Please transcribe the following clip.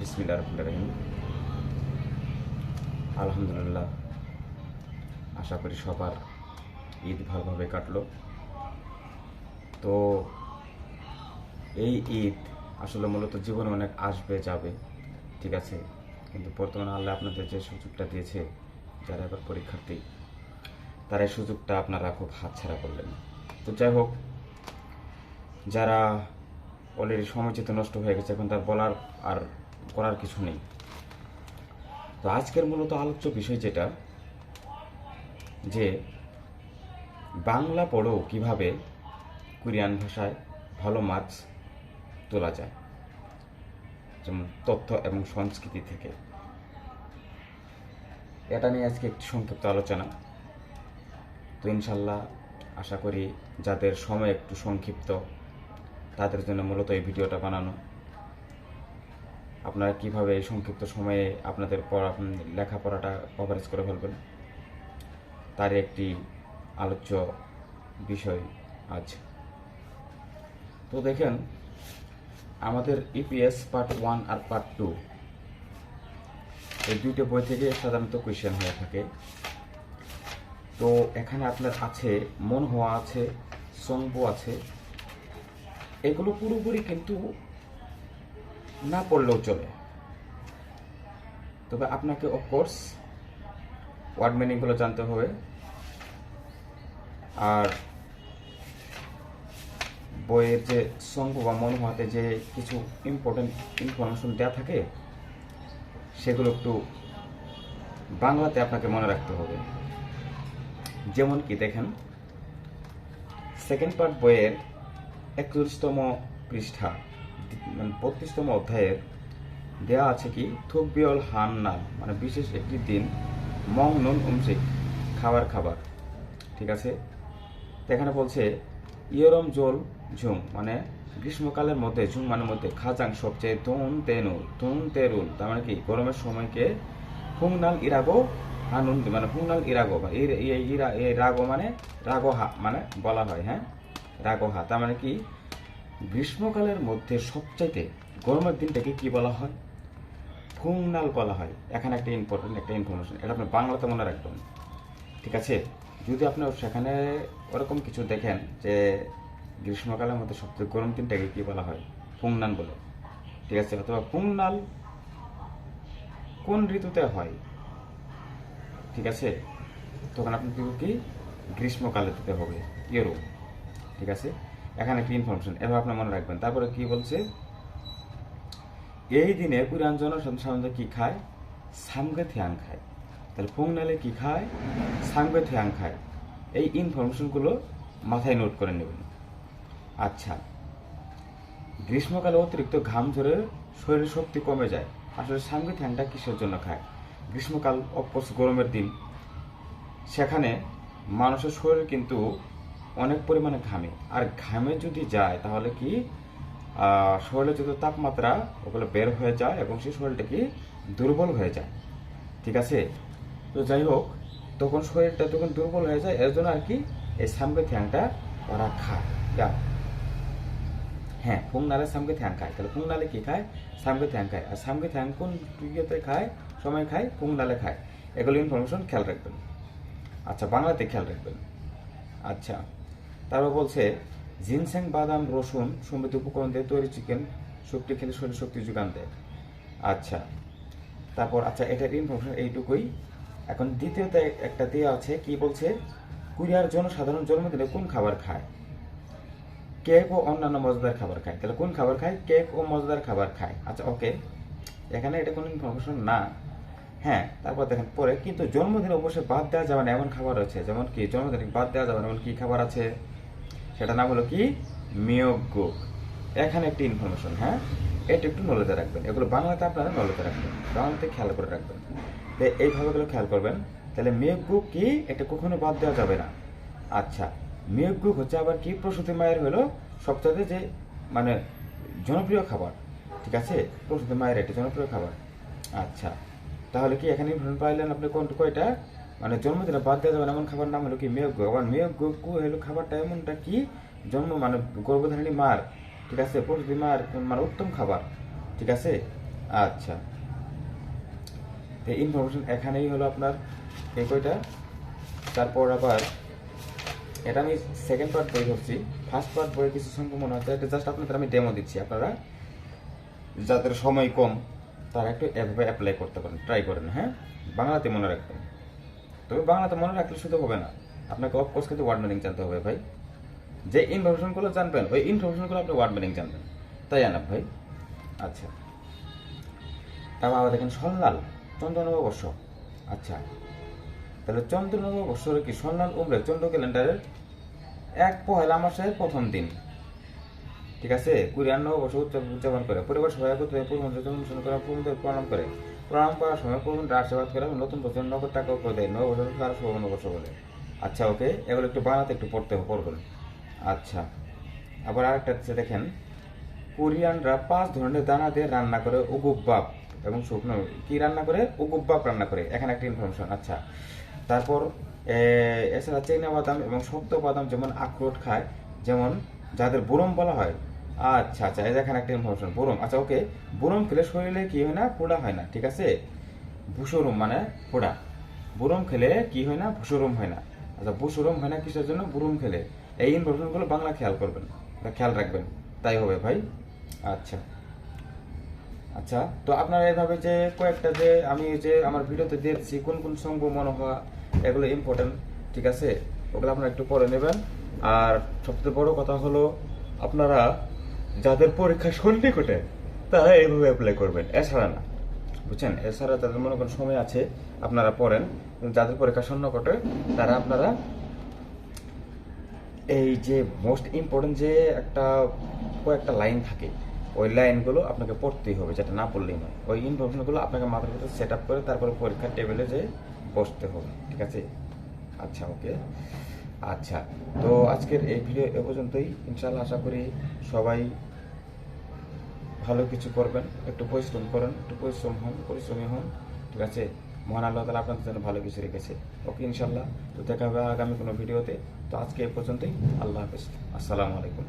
বিসমিল্লা আলহামদুলিল্লাহ, আশা করি সবার ঈদ ভালোভাবে কাটলো। তো এই ঈদ আসলে মূলত জীবনে অনেক আসবে, যাবে, ঠিক আছে? কিন্তু বর্তমানে আল্লাহ আপনাদের যে সুযোগটা দিয়েছে, যারা এবার পরীক্ষার্থী, তারা এই সুযোগটা আপনারা খুব হাতছাড়া করলেন। তো যাই হোক, যারা অলরেডি সময়চিত নষ্ট হয়ে গেছে, এখন তার বলার আর করার কিছু নেই। তো আজকের মূলত আলোচ্য বিষয় যেটা, যে বাংলা পড়েও কীভাবে কোরিয়ান ভাষায় ভালো মার্কস তোলা যায়, যেমন তথ্য এবং সংস্কৃতি থেকে। এটা নিয়ে আজকে একটি সংক্ষিপ্ত আলোচনা। তো ইনশাল্লাহ আশা করি যাদের সময় একটু সংক্ষিপ্ত, তাদের জন্য মূলত এই ভিডিওটা বানানো। আপনারা কীভাবে সংক্ষিপ্ত সময়ে আপনাদের পড়া লেখাপড়াটা কভারেজ করে ফেলবেন? তার একটি আলোচ্য বিষয় আজ। তো দেখেন, আমাদের ইপিএস পার্ট ওয়ান আর পার্ট টু এই দুইটা বই থেকে সাধারণত কোয়েশ্চেন হয়ে থাকে। তো এখানে আপনার আছে, মন হওয়া আছে সংবো আছে, এগুলো পুরোপুরি কিন্তু না পড়লেও চলে। তবে আপনাকে অফকোর্স ওয়ার্ড মিনিংগুলো জানতে হবে। আর বইয়ের যে সঙ্গ বা মনোভাতে যে কিছু ইম্পর্টেন্ট ইনফরমেশন দেওয়া থাকে, সেগুলো একটু বাংলাতে আপনাকে মনে রাখতে হবে। যেমন কি দেখেন সেকেন্ড পার্ট বইয়ের একত্রিশতম পৃষ্ঠা। মানে বত্রিশতম অধ্যায়ের দেয়া আছে কি থুকবিয়ল হান নাম মানে বিশেষ একটি দিন, মং নুন উমসিক খাবার খাবার, ঠিক আছে? এখানে বলছে, ইয়রম জোল ঝুম মানে গ্রীষ্মকালের মধ্যে, ঝুম মানে মধ্যে, খাজাং সবচেয়ে তুন তেনুল তুন তেরুল তার মানে কি, গরমের সময়কে ফুংনাল ইরাগো হানুন মানে ফুংনাল ইরাগো এই ইরা রাগো মানে রাগোহা মানে বলা হয় হ্যাঁ? রাগোহা তার মানে কি গ্রীষ্মকালের মধ্যে সবচাইতে গরমের দিনটাকে কি বলা হয়? ফুংনাল বলা হয়। এখানে একটা ইম্পর্টেন্ট একটা ইনফরমেশন এটা আপনি বাংলাতে মনে রাখবেন। ঠিক আছে? যদি আপনি সেখানে ওরকম কিছু দেখেন যে গ্রীষ্মকালের মধ্যে সবচেয়ে গরম দিনটাকে কি বলা হয়? পুংনান বলে। ঠিক আছে? অথবা পুংনাল কোন ঋতুতে হয়? ঠিক আছে? তখন আপনি কি গ্রীষ্মকালে দিতে হবে। ইয়েরো ঠিক আছে? এখানে কি ইনফরমেশন এভাবে আপনি মনে রাখবেন। তারপরে কি বলছে? এই দিনে কোরআন জন সাধারণত কি খায়? সামগে থিয়াং খায়। তাহলে ফুংনালে কি খায়? সামগে থিয়াং খায়। এই ইনফরমেশনগুলো মাথায় নোট করে নেবেন। আচ্ছা। গ্রীষ্মকালে অতিরিক্ত ঘাম ঝরে শরীরের শক্তি কমে যায়। আসলে সামগে থ্যাংটা কিসের জন্য খায়? গ্রীষ্মকাল অপস গরমের দিন। সেখানে মানুষের শরীর কিন্তু অনেক পরিমাণে ঘামে। আর ঘামে যদি যায়, তাহলে কি শরীরে যদি তাপমাত্রা ওগুলো বের হয়ে যায় এবং সেই শরীরটা কি দুর্বল হয়ে যায়। ঠিক আছে? তো যাই হোক, তখন শরীরটা তখন দুর্বল হয়ে যায়, এর জন্য আর কি এই সামগে থ্যাংটা ওরা খায়। হ্যাঁ ফুংনালে সামগে থ্যাং খায়? তাহলে ফুংনালে কি খায়? সামগে থ্যাং খায়। আর সামগে থ্যাং কোন ইয়েতে খায়? সময় খায়? ফুংনালে খায়? এগুলো ইনফরমেশন খেয়াল রাখবেন। আচ্ছা বাংলাতে খেয়াল রাখবেন। আচ্ছা। তারপর বলছে, জিনসেং বাদাম, রসুন সমৃদ্ধ উপকরণ দিয়ে তৈরি চিকেন শক্তি খেলে শরীর শক্তি যোগান দেয়। আচ্ছা। তারপর আচ্ছা এটার ইনফরমেশন এইটুকুই। এখন দ্বিতীয়তে একটা দেওয়া আছে, কি বলছে, কুরিয়ার জনসাধারণ জন্মদিনে কোন খাবার খায়? কেক ও অন্যান্য মজাদার খাবার খায়। তাহলে কোন খাবার খায়? কেক ও মজাদার খাবার খায়। আচ্ছা ওকে। এখানে এটা কোনো ইনফরমেশন না। হ্যাঁ তারপর দেখেন, পরে, কিন্তু জন্মদিন অবশ্যই বাদ দেওয়া যাবে না, এমন খাবার আছে। যেমন কি, জন্মদিনে বাদ দেওয়া যাবে না, এমন কি খাবার আছে? সেটা নাম হলো কি? মিয়োগুক এখানে একটি ইনফরমেশন হ্যাঁ? এটা একটু নলেজে রাখবেন। এগুলো বাংলাতে আপনারা নলেজে রাখবেন। বাংলাতে খেয়াল করে রাখবেন। তো এইভাবে এগুলো খেয়াল করবেন। তাহলে মিয়োগুক কি? এটা কখনো বাদ দেওয়া যাবে না। আচ্ছা মিয়োগুক হচ্ছে আবার কি? প্রসূতি মায়ের হলো সবচেয়ে যে মানে জনপ্রিয় খাবার, ঠিক আছে? প্রসূতি মায়ের একটা জনপ্রিয় খাবার। আচ্ছা তাহলে কি এখানে পাইলেন আপনি কোন কয়টা মানে জন্মদিনে বাদ দেওয়া যাবে এমন খাবার নাম হলো কি? মেয়জ্ঞ আবার মেয়জ্ঞ হলো খাবারটা এমনটা কি? জন্ম মানে গর্ভধারিণী মার, ঠিক আছে? প্রসূতি মার মানে উত্তম খাবার, ঠিক আছে? আচ্ছা। এই ইনফরমেশন এখানেই হলো আপনার, এই কয়টা? তারপর আবার, এটা আমি সেকেন্ড পার্ট বই করছি ফার্স্ট পার্ট বই কিছু সংখ্যক মনে হচ্ছে এটা জাস্ট আপনাদের আমি ডেমো দিচ্ছি, আপনারা যাদের সময় কম, তারা একটু এভাবে অ্যাপ্লাই করতে পারেন ট্রাই করেন হ্যাঁ? বাংলাতে মনে রাখবেন। তবে বাংলাতে মনে রাখলে শুধু হবে না। আপনাকে অফকোর্স কিন্তু ওয়ার্ড মিনিং জানতে হবে ভাই। যে ইনফরমেশনগুলো জানবেন, ওই ইনফরমেশনগুলো আপনি ওয়ার্ড মিনিং জানবেন। তাই আনাব ভাই? আচ্ছা। তারপর আবার দেখেন সল্লাল চন্দ্রনববর্ষ আচ্ছা। তাহলে চন্দ্রনববর্ষরে কি? সল্লাল উমরে চন্দ্র ক্যালেন্ডারের এক পহেলা মাসের প্রথম দিন। ঠিক আছে? কুরিয়ান নববর্ষ উদযাপন করে। পরিবার পূর্বমন্ত্রী অনুসরণ করে পূর্বদের প্রণাম করে। প্রণাম করার সময় পূর্বমন্ত্রী আশীর্বাদ করে নতুন বছর নগদ টাকা করে দেয়। নববর্ষ তার শুভ নববর্ষ বলে। আচ্ছা ওকে, এগুলো একটু বানাতে, একটু পড়তে পড়বেন আচ্ছা আবার আরেকটা হচ্ছে দেখেন। কোরিয়ানরা পাঁচ ধরনের দানা দিয়ে রান্না করে উগুব্বাপ এবং শুকনো কি রান্না করে? উগুব্বাপ রান্না করে। এখানে একটা ইনফরমেশন আচ্ছা। তারপর এছাড়া চীনা বাদাম এবং শক্ত বাদাম যেমন আখরোট খায়, যেমন যাদের বুরম বলা হয় আচ্ছা আচ্ছা এই দেখেন একটা ইনফরমেশন বুরম। আচ্ছা ওকে বুরম খেলে শরীরে কি হয় না পোড়া হয় না, ঠিক আছে? ভুসরুম মানে পোড়া বুরম খেলে কি হয় না, ভুসরুম হয় না। আচ্ছা ভুসরুম হয় না কিসের জন্য? বুরুম খেলে। এই ইনফরমেশনগুলো বাংলা খেয়াল করবেন খেয়াল রাখবেন। তাই হবে ভাই। আচ্ছা। আচ্ছা তো আপনারা এভাবে যে কয়েকটা যে আমি যে আমার ভিডিওতে দিয়েছি কোন কোন সঙ্গ মনে হওয়া এগুলো ইম্পর্টেন্ট ঠিক আছে? ওগুলো আপনারা একটু পরে নেবেন। আর সবচেয়ে বড় কথা হলো, আপনারা যাদের পরীক্ষা সন্নিকটে, তারা এইভাবে অ্যাপ্লাই করবেন। এছাড়া না। বুঝছেন? এছাড়া তাদের মনে করেন সময় আছে, আপনারা পড়েন। যাদের পরীক্ষা সন্নিকটে, তারা আপনারা এই যে মোস্ট ইম্পর্টেন্ট যে একটা কয়েকটা লাইন থাকে, ওই লাইনগুলো আপনাকে পড়তেই হবে, যেটা না পড়লেই নয়। ওই ইনফরমেশনগুলো আপনাকে মাথার ভিতরে সেট আপ করে তারপরে পরীক্ষার টেবিলে যে বসতে হবে, ঠিক আছে? আচ্ছা ওকে আচ্ছা তো আজকের এই ভিডিও এ পর্যন্তই। ইনশাল্লাহ আশা করি সবাই ভালো কিছু করবেন, একটু পরিশ্রম করেন, একটু পরিশ্রম হন, পরিশ্রমী হন, ঠিক আছে? মহান আল্লাহ তালা আপনাদের জন্য ভালো কিছু রেখেছে। ওকে ইনশাল্লাহ তো দেখা হবে আগামী কোনো ভিডিওতে। তো আজকে এ পর্যন্তই। আল্লাহ হাফিজ। আসসালামু আলাইকুম।